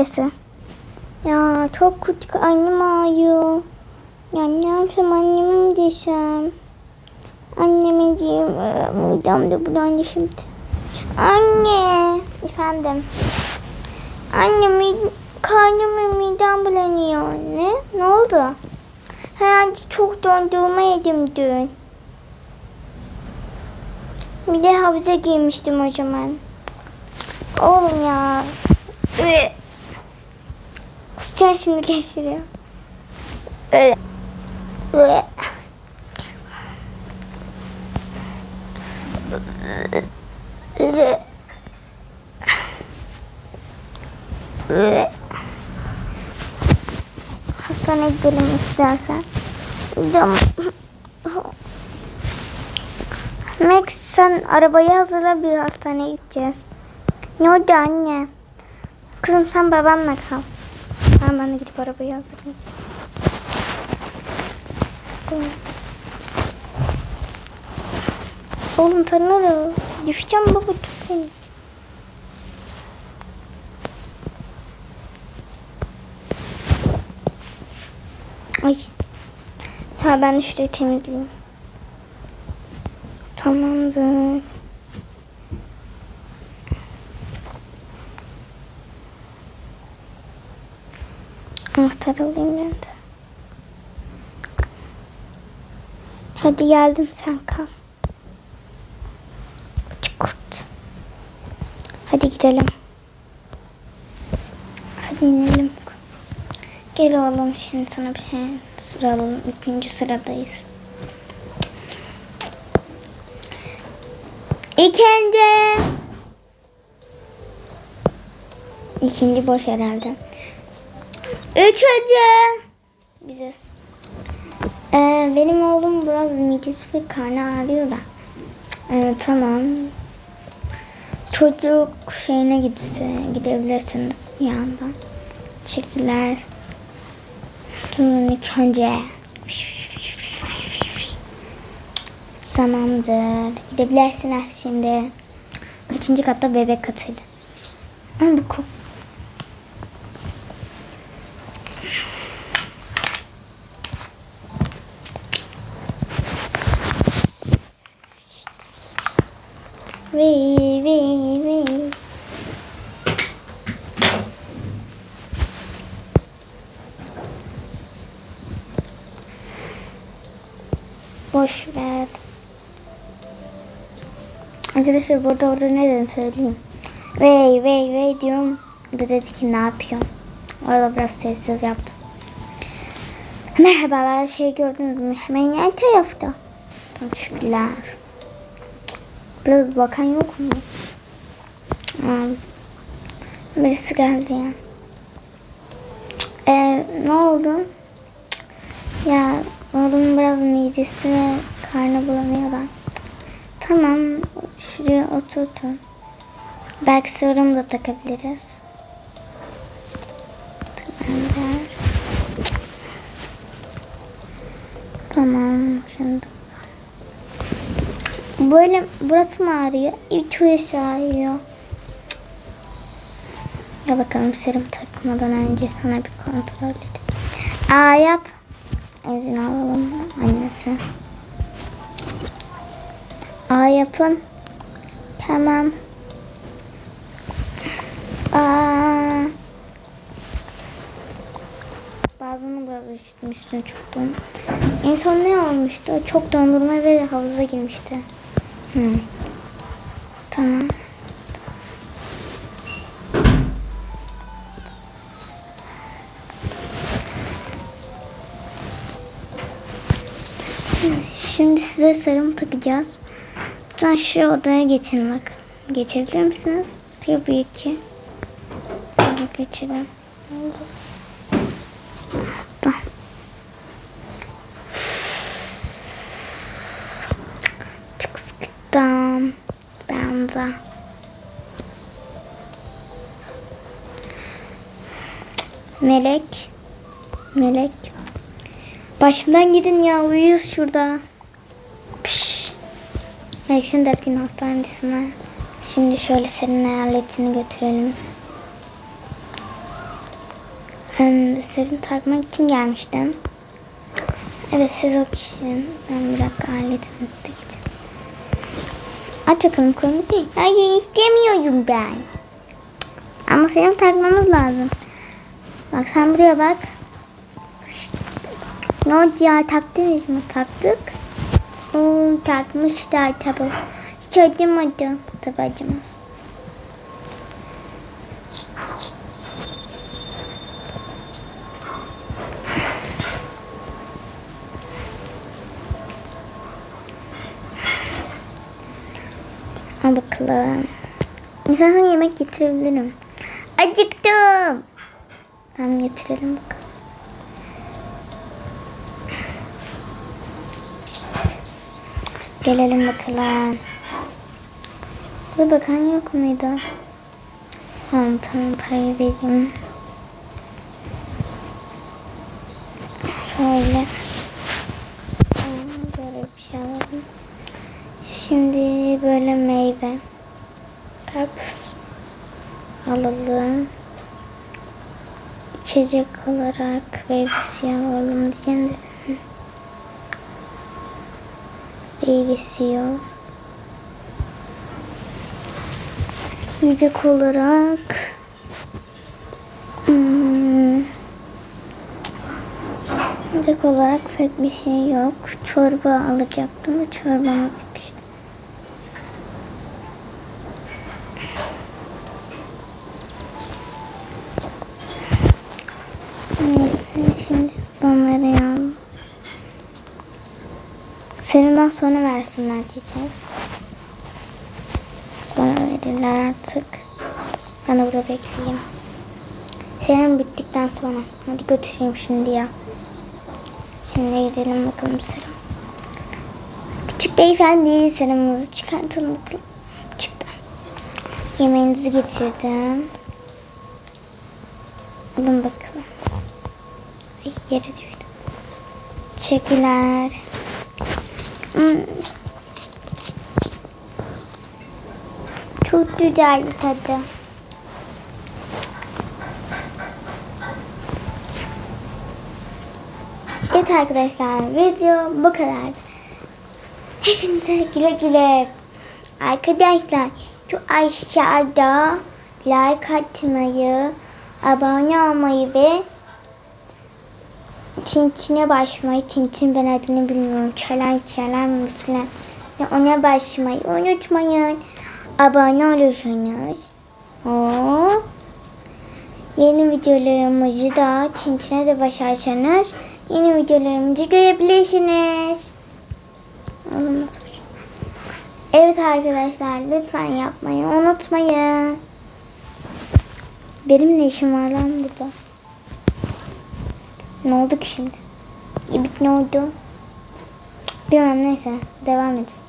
Neyse. Ya çok kötü annem ağrıyor. Ya ne yapayım anneme mi desem? Anneme diyeyim. Midem de bulandı şimdi. Anne. Efendim. Anne mi karnım ve midem bulanıyor. Ne? Ne oldu? Herhalde çok dondurma yedim dün. Bir de havuza girmiştim o zaman. Oğlum ya. Kusacağım şimdi geçiriyor. Öyle. Üe. Üe. Üe. Hastaneye gidelim istersen. Canım. Max sen arabayı hazırla bir hastaneye gideceğiz. Ne oldu anne? Kızım sen babanla kal. De gidip arabayı hazırlayayım. Oğlum tanırım. Düşeceğim baba tut beni. Ay. Ha ben şurayı temizleyeyim. Tamamdır. Anahtar alayım ben. Hadi geldim sen kal. Küçük kurt. Hadi gidelim. Hadi inelim. Gel oğlum şimdi sana bir şey sıralım. Üçüncü sıradayız. İkinci. İkinci boş herhalde. Üçüncü. Biziz. Ee, benim oğlum biraz midesi ve karnı ağrıyor da. Ee, tamam. Çocuk şeyine gidese, gidebilirsiniz yandan. Teşekkürler. Durun ilk önce. Tamamdır. Gidebilirsiniz şimdi. Kaçıncı katta bebek katıydı. Ama bu Vey vey vey. Boş ver. Arkadaşlar burada orada ne dedim söyleyeyim. Vey vey vey diyorum. Da dedi ki ne yapıyorsun? Orada biraz sessiz yaptım. Merhabalar şey gördünüz mü? Hemen yan tarafta. Teşekkürler. Biraz bakan yok mu? Hmm. Birisi geldi ya. Ee, ne oldu? Ya oğlum biraz midesi ve karnı bulanıyor da. Tamam şuraya oturtun. Belki serum da takabiliriz. Tamamdır. Tamam şimdi. Böyle burası mı ağrıyor? İçerisi ağrıyor. Ya bakalım serum takmadan önce sana bir kontrol edeyim. Aa yap. Evden alalım annesi. Aa yapın. Tamam. Aa. Bazını biraz üşütmüşsün çoktan. En son ne olmuştu? Çok dondurma ve havuza girmişti. Tamam. Şimdi size serum takacağız. Lütfen şu odaya geçin bak. Geçebilir misiniz? Tabii ki. Geçelim. Oldu. Çok sıkıntım. De. Melek. Melek. Başımdan gidin ya uyuyuz şurada. Piş. Melek şimdi Defkin hastanesine. Şimdi şöyle senin aletini götürelim. Ben serum takmak için gelmiştim. Evet siz o kişinin. Ben bir dakika halledeyim hızlı gidin. Aç bakalım değil. Hayır istemiyorum ben. Ama serum takmamız lazım. Bak sen buraya bak. Ne oldu ya taktınız mı? Taktık. Oo, takmışlar tabi. Hiç acımadı. Tabi. Al bakalım. İnsan yemek getirebilirim. Acıktım. Tamam getirelim bakalım. Gelelim bakalım. Bir bakan yok muydu? Tamam tamam parayı vereyim. Şöyle. Tamam, Böyle bir şey alalım. Şimdi böyle meyve. Karpuz. Alalım. İçecek olarak siyah alalım diyeceğim de. Yiyecek olarak hmm, yiyecek olarak pek bir şey yok. Çorba alacaktım da çorbamız yok işte. Serumdan sonra versinler diyeceğiz. Sonra verirler artık. Ben de burada bekleyeyim. Serum bittikten sonra. Hadi götüreyim şimdi ya. Şimdi gidelim bakalım serum. Küçük beyefendi serumumuzu çıkartalım bakalım. Çıktı. Yemeğinizi getirdim. Alın bakalım. Ay yere düştü. Teşekkürler. Çok güzel tadı. Evet arkadaşlar video bu kadar. Hepinize güle güle. Arkadaşlar şu aşağıda like atmayı, abone olmayı ve Tintine başlamayı, Tintin ben adını bilmiyorum. Çalan çalan falan. Ve ona başlamayı unutmayın. Abone olursanız. Hop. Yeni videolarımızı da Tintine de başlarsanız yeni videolarımızı görebilirsiniz. Evet arkadaşlar lütfen yapmayı unutmayın. Benim ne işim var lan burada? Ne oldu ki şimdi? İbik ne oldu? Bilmem neyse. Devam edin.